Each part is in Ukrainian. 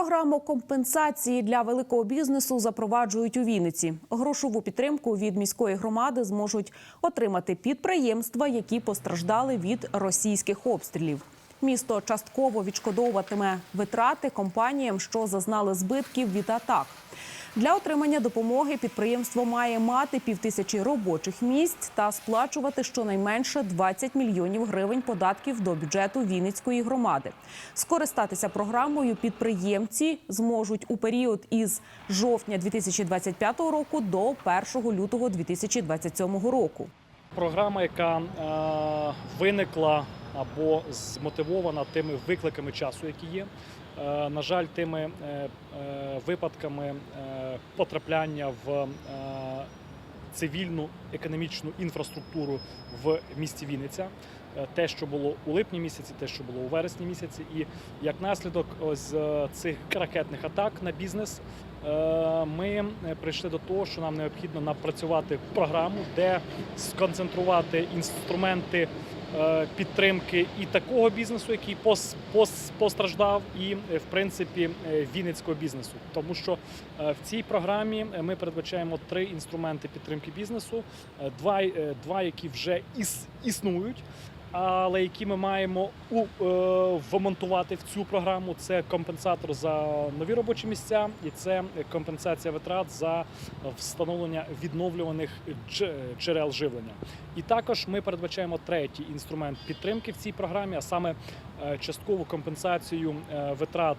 Програму компенсації для великого бізнесу запроваджують у Вінниці. Грошову підтримку від міської громади зможуть отримати підприємства, які постраждали від російських обстрілів. Місто частково відшкодовуватиме витрати компаніям, що зазнали збитків від атак. Для отримання допомоги підприємство має мати півтисячі робочих місць та сплачувати щонайменше 20 мільйонів гривень податків до бюджету Вінницької громади. Скористатися програмою підприємці зможуть у період із жовтня 2025 року до 1 лютого 2027 року. Програма, яка е, виникла або змотивована тими викликами часу, які є. Е, на жаль, тими е, е, випадками потрапляння в цивільну економічну інфраструктуру в місті Вінниця. Те, що було у липні місяці, те, що було у вересні місяці, і як наслідок ось цих ракетних атак на бізнес, ми прийшли до того, що нам необхідно напрацювати програму, де сконцентрувати інструменти підтримки і такого бізнесу, який пос, пос, постраждав, і е, в принципі е, вінницького бізнесу. Тому що е, в цій програмі е, ми передбачаємо три інструменти підтримки бізнесу, е, два, е, два які вже іс, існують. Але які ми маємо е, вмонтувати в цю програму, це компенсатор за нові робочі місця, і це компенсація витрат за встановлення відновлюваних джерел живлення. І також ми передбачаємо третій інструмент підтримки в цій програмі, а саме е, часткову компенсацію е, витрат.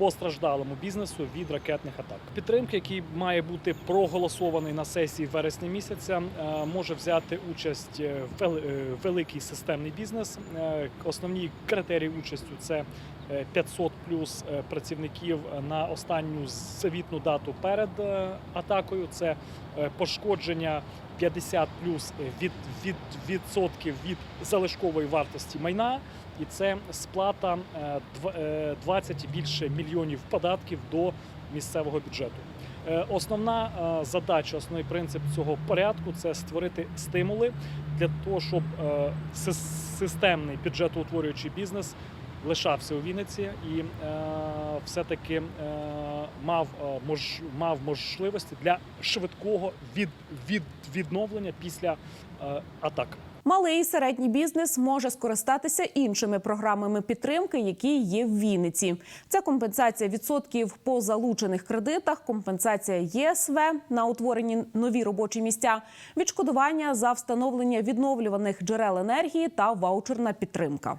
Постраждалому бізнесу від ракетних атак підтримки, який має бути проголосований на сесії вересня місяця, е, може взяти участь е, е, великий системний бізнес. Основні критерії участі це е, 500 плюс працівників на останню завітну дату перед атакою. Це пошкодження 50 плюс від, від відсотків від залишкової вартості майна, і це сплата е, е, 20 і більше мільйонів податків до місцевого бюджету. Е, Основна е, задача, основний принцип цього порядку це створити стимули для того, щоб е, сис- системний бюджетоутворюючий бізнес лишався у Вінниці і е, все-таки е, мав, е, мож, мав можливості для швидкого від, від, відновлення після атак. Малий і середній бізнес може скористатися іншими програмами підтримки, які є в Вінниці. Це компенсація відсотків по залучених кредитах, компенсація ЄСВ на утворені нові робочі місця, відшкодування за встановлення відновлюваних джерел енергії та ваучерна підтримка.